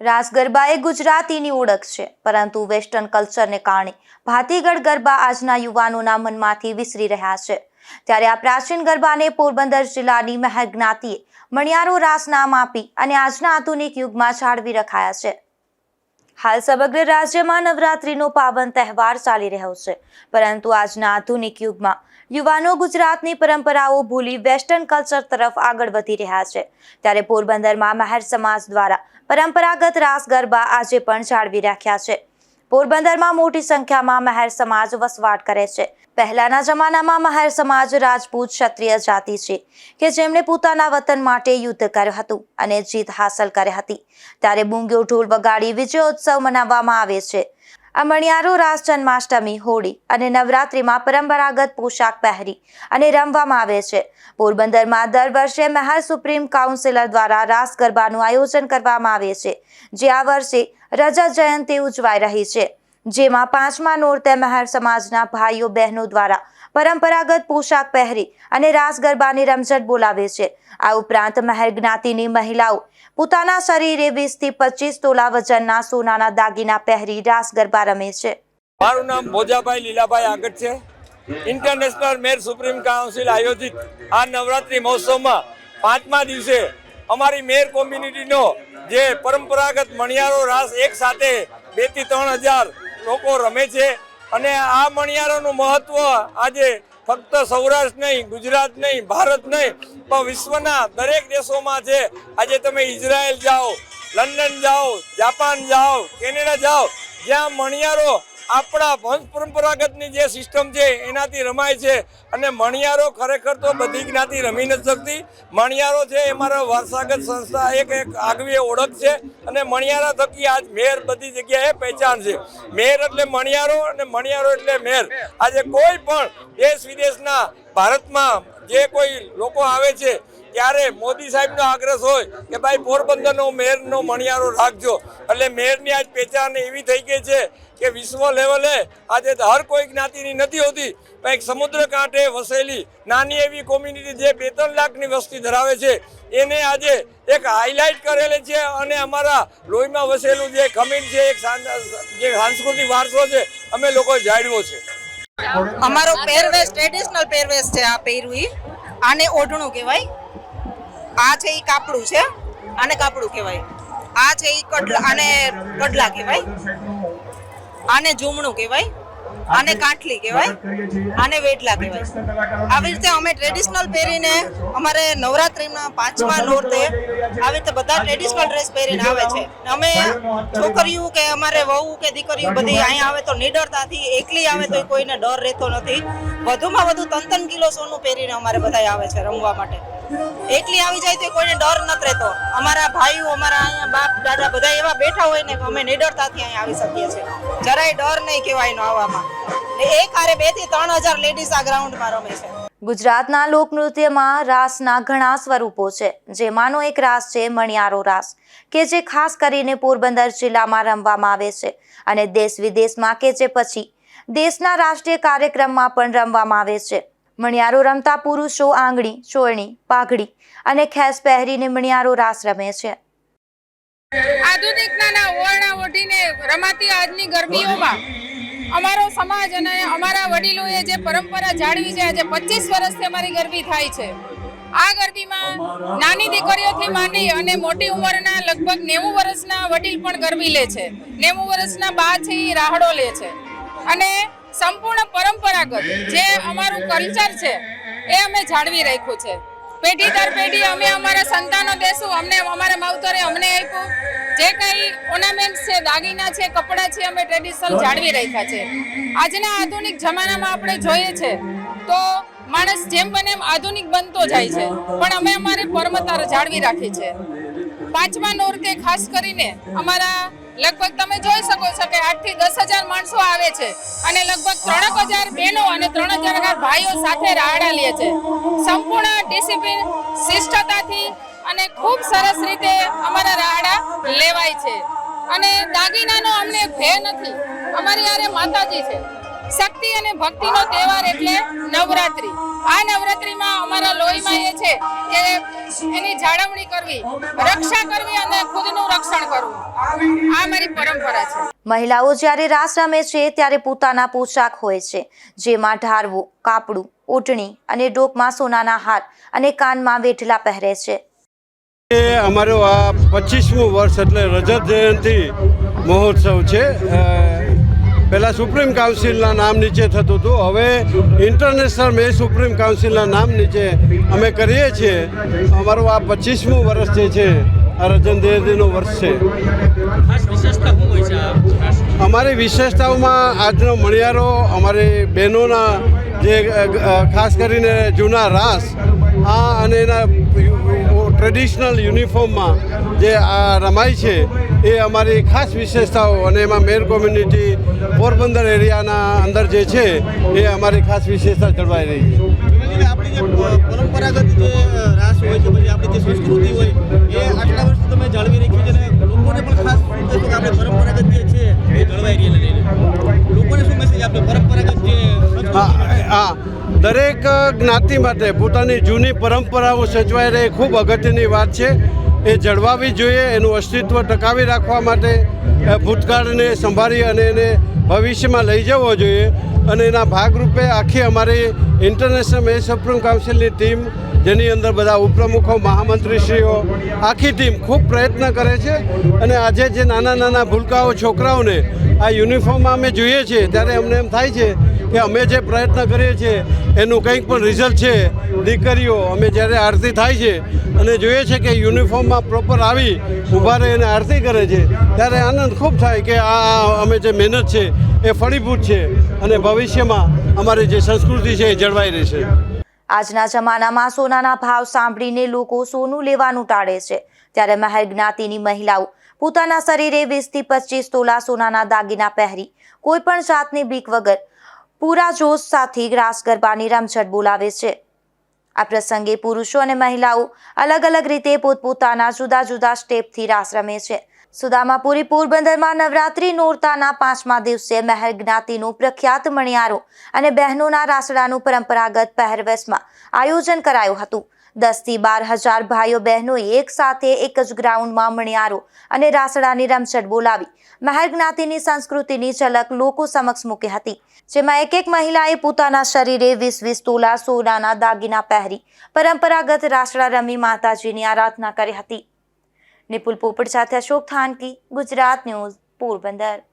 રાસ ગરબા એ ગુજરાતીની ઓળખ છે, પરંતુ વેસ્ટર્ન કલ્ચરને કારણે ભાતીગળ ગરબા આજના યુવાનોના મનમાંથી વિસરી રહ્યા છે. ત્યારે આ પ્રાચીન ગરબાને પોરબંદર જિલ્લાની મહેર જ્ઞાતિએ મણિયારો રાસ નામ આપી અને આજના આધુનિક યુગમાં જાળવી રખાયા છે. હાલ સમગ્ર રાજ્યમાં નવરાત્રીનો પાવન તહેવાર ચાલી રહ્યો છે. પરંતુ આજના આધુનિક યુગમાં યુવાનો ગુજરાતની પરંપરાઓ ભૂલી વેસ્ટર્ન કલ્ચર તરફ આગળ વધી રહ્યા છે. ત્યારે પોરબંદરમાં મહેર સમાજ દ્વારા પરંપરાગત રાસ ગરબા આજે પણ જાળવી રાખ્યા છે. પોરબંદરમાં મોટી સંખ્યામાં મહેર સમાજ વસવાટ કરે છે. પહેલાના જમાનામાં મહેર સમાજ રાજપૂત ક્ષત્રિય જાતિ છે કે જેમણે પોતાના વતન માટે યુદ્ધ કર્યું હતું અને જીત હાંસલ કરી હતી. ત્યારે બુંગ્યો ઢોલ વગાડી વિજયોત્સવ મનાવવામાં આવે છે. આ મણિયારો રાસ જન્માષ્ટમી, હોળી અને નવરાત્રિમાં પરંપરાગત પોશાક પહેરી અને રમવામાં આવે છે. પોરબંદરમાં દર વર્ષે મહેર સુપ્રીમ કાઉન્સિલર દ્વારા રાસ ગરબાનું આયોજન કરવામાં આવે છે, જે આ વર્ષે રજા જયંતિ ઉજવાઈ રહી છે. જેમાં પાંચમા નોરતે મહેર સમાજના ભાઈઓ બહેનો દ્વારા પરંપરાગત પોશાક પહેરી અને રાસ ગરબાની રમઝટ બોલાવે છે. આ ઉપરાંત મહેર જ્ઞાતિની મહિલાઓ પોતાના શરીરે વીસથી પચીસ તોલા વજનના સોનાના દાગીના પહેરી રાસ ગરબા રમે છે. મારું નામ મોજાભાઈ લીલાભાઈ આગળ છે. ઇન્ટરનેશનલ મેર સુપ્રીમ કાઉન્સિલ આયોજિત આ નવરાત્રિ મહોત્સવમાં પાંચમા દિવસે અમારી મેર કોમ્યુનિટીનો જે પરંપરાગત મણિયારો રાસ એક સાથે બેથી ત્રણ હજાર લોકો રમે છે. અને આ મણિયારોનું મહત્વ આજે ફક્ત સૌરાષ્ટ્ર નહીં, ગુજરાત નહીં, ભારત નહીં, પણ વિશ્વના દરેક દેશોમાં છે. આજે તમે ઇઝરાયલ જાઓ, લંડન જાઓ, જાપાન જાઓ, કેનેડા જાઓ, જ્યાં મણિયારો આપણા વંશ પરંપરાગતની જે સિસ્ટમ છે, એનાથી રમાય છે. અને મણિયારો ખરેખર તો બધી જ્ઞાતિ રમી નથી શકતી. મણિયારો છે એ મારા વારસાગત સંસ્થા એક એક આગવી ઓળખ છે. અને મણિયારા થકી આજ મેર બધી જગ્યાએ પહેચાન છે. મેર એટલે મણિયારો અને મણિયારો એટલે મેર. આજે કોઈ પણ દેશ વિદેશના ભારતમાં જે કોઈ લોકો આવે છે ત્યારે મોદી સાહેબનો આગ્રહ હોય કે ભાઈ પોરબંદરનો મેયરનો મણિયારો રાખજો. એટલે મેયરની આજ પહેચાન એવી થઈ ગઈ છે કે વિશ્વ લેવલે આજે હર કોઈ જ્ઞાતિની નથી હોતી, પણ એક સમુદ્ર કાંઠે વસેલી નાની એવી કોમ્યુનિટી જે બે ત્રણ લાખની વસ્તી ધરાવે છે, એને આજે એક હાઇલાઇટ કરેલી છે અને અમારા લોહીમાં વસેલું જે ખમીન છે, એક જે સાંસ્કૃતિક વારસો છે, અમે લોકો જાળવ્યો છે. અમારો પહેરવેશ ટ્રેડિશનલ પહેરવેશ છે આ પહેરવી આને ઓઢણું કહેવાય. આ છે એ કાપડું છે. આને કાપડું કહેવાય. આ છે એ કડલા, આને કડલા કહેવાય. આને ઝૂમણું કહેવાય. આને કાંઠલી કહેવાય. આને વેડલા કહેવાય. આવી રીતે અમે ટ્રેડિશનલ પહેરીને અમારે નવરાત્રિમાં પાંચમા નોરતે આવી રીતે બધા ટ્રેડિશનલ ડ્રેસ પહેરીને આવે છે. અમે છોકરીઓ કે અમારે વહુ કે દીકરીઓ બધી અહીંયા આવે તો નિડરતાથી એકલી આવે તો કોઈને ડર રહેતો નથી. વધુમાં વધુ તન ત્રણ કિલો સોનું પહેરીને અમારે બધા આવે છે રમવા માટે. એટલી આવી જાય તો કોઈને ડર નથી રહેતો અમારા ભાઈઓ, અમારા અહીંયા બાપ, દાદા બધા એવા બેઠા હોય ને કે અમે નિડરતાથી અહીંયા આવી શકીએ છીએ. જરાય ડર નહીં કહેવાય આવવામાં એક હારે બેથી ત્રણ હજાર લેડીઝ આ ગ્રાઉન્ડમાં રમે છે. ગુજરાતના લોકનૃત્યમાં રાસના ઘણા સ્વરૂપો છે. જેમાંનો એક રાસ છે મણિયારો રાસ, કે જે ખાસ કરીને પોરબંદર જિલ્લામાં રમવામાં આવે છે. અને દેશ વિદેશમાં કે જે પછી દેશના રાષ્ટ્રીય કાર્યક્રમમાં પણ રમવામાં આવે છે. મણિયારો રમતા પુરુષો આંગળી ચોરણી પાઘડી અને ખેસ પહેરીને મણિયારો રાસ રમે છે. આધુનિકતાના ઓરણા ઓઢીને રમાતી આજની ગરમીઓમાં અમારો સમાજ અને અમારા વડીલોએ જે પરંપરા જાળવી છે, આજે પચીસ વર્ષથી અમારી ગરબી થાય છે. આ ગરબીમાં નાની દીકરીઓથી માંડી અને મોટી ઉંમરના લગભગ નેવું વર્ષના વડીલ પણ ગરબી લે છે. નેવું વર્ષના બા છે એ રાહડો લે છે. અને સંપૂર્ણ પરંપરાગત જે અમારું કલ્ચર છે, એ અમે જાળવી રાખ્યું છે. પેઢી દર પેઢી અમે અમારા સંતાનો દેશું, અમને અમારા માવતરે અમને આપ્યું. જે કંઈ ઓર્નામેન્ટ્સ છે, દાગીના છે, કપડાં છે, અમે ટ્રેડિશનલ જાળવી રાખ્યા છે. આજના આધુનિક જમાનામાં આપણે જોઈએ છે, તો માણસ જેમ બને એમ આધુનિક બનતો જાય છે. પણ અમે અમારે પરમતાર જાળવી રાખી છે. પાંચમા નોરતે ખાસ કરીને અમારા લગભગ તમે જોઈ શકો છો કે આઠથી દસ હજાર માણસો આવે છે અને લગભગ ત્રણક હજાર બહેનો અને ત્રણ હજાર ભાઈઓ સાથે રાડા લે છે. સંપૂર્ણ ડિસિપ્લિન, શિષ્ટતાથી અને ખૂબ સરસ રીતે અમારા રાડા લેવાય છે. અને દાગીનાનો અમને ભય નથી. અમારી યારે માતાજી છે. શક્તિ અને ભક્તિનો તહેવાર એટલે નવરાત્રી. આ નવરાત્રીમાં અમારા એ છે કે એની જાળવણી કરવી રક્ષા કરવી અને ખુદનું રક્ષણ કરવું. આ મારી પરંપરા છે. મહિલાઓ જ્યારે રાસ રમે છે ત્યારે પોતાના પોશાક હોય છે જેમાં ઢારવું કાપડું ઓઢણી અને ડોકમાં સોનાના હાર અને કાનમાં વેઠલા પહેરે છે. અમારો આ પચીસમું વર્ષ એટલે રજત જયંતિ મહોત્સવ છે. પહેલાં સુપ્રીમ કાઉન્સિલના નામ નીચે થતું હતું. હવે ઇન્ટરનેશનલ મે સુપ્રીમ કાઉન્સિલના નામ નીચે અમે કરીએ છીએ. અમારું આ પચીસમું વર્ષ જે છે આ રજન જયંતિનું વર્ષ છે. અમારી વિશેષતાઓમાં આજનો મણિયારો અમારી બહેનોના જે ખાસ કરીને જૂના રાસ આ અને એના ટ્રેડિશનલ યુનિફોર્મમાં જે આ રમાય છે, એ અમારી ખાસ વિશેષતાઓ અને એમાં મેર કોમ્યુનિટી પોરબંદર એરિયાના અંદર જે છે, એ અમારી ખાસ વિશેષતા જળવાઈ રહી છે. પરંપરાગત જે રાસ હોય છે, પછી આપણી જે સંસ્કૃતિ હોય, એ આટલા વર્ષ તમે જાળવી રાખી છે અને લોકોને પણ ખાસ આપણે પરંપરાગત જે છે, એ જળવાઈ રહી લોકોને શું મેસેજ આપણે પરંપરાગત જે હા દરેક જ્ઞાતિ માટે પોતાની જૂની પરંપરાઓ સચવાઈ રહે ખૂબ અગત્યની વાત છે. એ જળવાવી જોઈએ, એનું અસ્તિત્વ ટકાવી રાખવા માટે ભૂતકાળને સંભાળી અને એને ભવિષ્યમાં લઈ જવો જોઈએ. અને એના ભાગરૂપે આખી અમારી ઇન્ટરનેશનલ મેચ સુપ્રીમ કાઉન્સિલની ટીમ, જેની અંદર બધા ઉપપ્રમુખો, મહામંત્રીશ્રીઓ, આખી ટીમ ખૂબ પ્રયત્ન કરે છે. અને આજે જે નાના નાના ભૂલકાઓ છોકરાઓને આ યુનિફોર્મમાં અમે જોઈએ છીએ, ત્યારે અમને એમ થાય છે કે અમે જે પ્રયત્ન કરીએ છીએ, એનું કંઈક પણ રિઝલ્ટ છે. દીકરીઓ, અમે જ્યારે આરતી થાય છે અને જોઈએ છે કે યુનિફોર્મમાં પ્રોપર આવી, ઊભા રહી અને આરતી કરે છે, ત્યારે આનંદ ખૂબ થાય કે આ અમે જે મહેનત છે, એ ફળીભૂત છે અને ભવિષ્યમાં અમારી જે સંસ્કૃતિ છે એ જળવાઈ રહેશે. આજના જમાનામાં સોનાના ભાવ સાંભળીને લોકો સોનું લેવાનું ટાળે છે. ત્યારે મહેર જ્ઞાતિની મહિલાઓ પોતાના શરીરે વીસથી પચીસ તોલા સોનાના દાગીના પહેરી કોઈ પણ જાતની બીક વગર પૂરા જોશ સાથે રાસ ગરબાની રમઝટ બોલાવે છે. આ પ્રસંગે પુરુષો અને મહિલાઓ અલગ અલગ રીતે પોતપોતાના જુદા જુદા સ્ટેપથી રાસ રમે છે. સુદામાપુરી પોરબંદરમાં નવરાત્રી નોરતાના પાંચમા દિવસે મહેર જ્ઞાતિનું પ્રખ્યાત મણિયારો અને બહેનોના રાસડાનું પરંપરાગત પહેરવેશમાં આયોજન કરાયું હતું. દસથી બાર હજાર ભાઈઓ બહેનોએ એક સાથે એક જ ગ્રાઉન્ડમાં મણિયારો અને રાસડાની રમઝટ બોલાવી. મહેર જ્ઞાતિની સંસ્કૃતિની ઝલક લોકો સમક્ષ મૂકી હતી, જેમાં એક એક મહિલાએ પોતાના શરીરે વીસ વીસ તોલા સોનાના દાગીના પહેરી પરંપરાગત રાસડા રમી માતાજીની આરાધના કરી હતી. નિપુલ પોપટ સાથે અશોક થાનકી, ગુજરાત ન્યૂઝ, પોરબંદર.